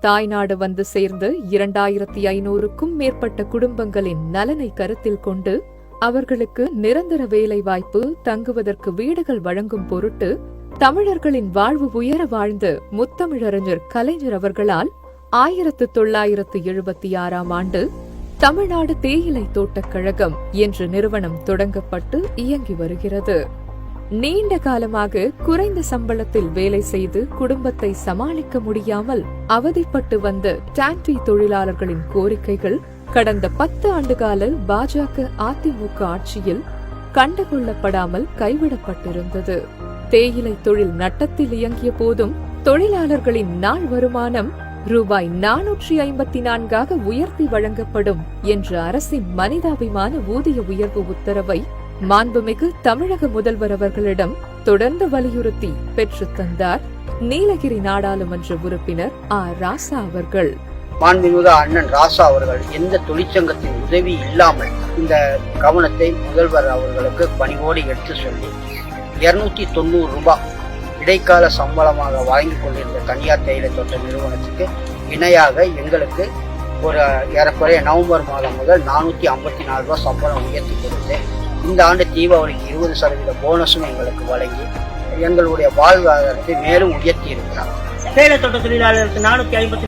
தாய்நாடு வந்து சேர்ந்து இரண்டாயிரத்தி ஐநூறுக்கும் மேற்பட்ட குடும்பங்களின் நலனை கருத்தில் கொண்டு அவர்களுக்கு நிரந்தர வேலை வாய்ப்பு தங்குவதற்கு வீடுகள் வழங்கும் பொருட்டு தமிழர்களின் வாழ்வு உயர வாழ்ந்த முத்தமிழறிஞர் கலைஞர் அவர்களால் ஆயிரத்து தொள்ளாயிரத்து எழுபத்தி ஆறாம் ஆண்டு தமிழ்நாடு தேயிலை தோட்டக் கழகம் என்ற நிறுவனம் தொடங்கப்பட்டு இயங்கி வருகிறது. நீண்ட காலமாக குறைந்த சம்பளத்தில் வேலை செய்து குடும்பத்தை சமாளிக்க முடியாமல் அவதிப்பட்டு வந்த டான்டி தொழிலாளர்களின் கோரிக்கைகள் கடந்த பத்து ஆண்டுகால பாஜக அதிமுக ஆட்சியில் கண்டுகொள்ளப்படாமல் கைவிடப்பட்டிருந்தது. தேயிலை தொழில் நட்டத்தில் இயங்கிய போதும் தொழிலாளர்களின் நாள் வருமானம் ரூபாய் நானூற்றி ஐம்பத்தி நான்காக உயர்த்தி வழங்கப்படும் என்ற அரசின் மனிதாபிமான ஊதிய உயர்வு உத்தரவை மாண்புமிகு தமிழக முதல்வர் அவர்களிடம் தொடர்ந்து வலியுறுத்தி பெற்றுத் தந்தார் நீலகிரி நாடாளுமன்ற உறுப்பினர் ஆ. ராசா அவர்கள். மாண்புமிகு அண்ணன் ராசா அவர்கள் எந்த தொழிற்சங்கத்தின் உதவி இல்லாமல் இந்த கவனத்தை முதல்வர் அவர்களுக்கு பணிவோடு எடுத்து சொல்லி இருநூத்தி தொண்ணூறு ரூபாய் இடைக்கால சம்பளமாக வாங்கிக் கொண்டிருந்த தனியார் தேயிலை தோட்ட நிறுவனத்துக்கு இணையாக எங்களுக்கு ஒரு ஏறக்குறைய நவம்பர் மாதம் முதல் நானூத்தி ஐம்பத்தி நாலு ரூபாய் சம்பளம் உயர்த்தி கொடுத்து இந்த ஆண்டு தீபாவளிக்கு இருபது சதவீத போனஸும் எங்களுக்கு வழங்கி எங்களுடைய வாழ்வாதாரத்தை மேலும் உயர்த்தி இருக்கிறார். தேயிலை தோட்ட தொழிலாளர்களுக்கு நானூத்தி ஐம்பத்தி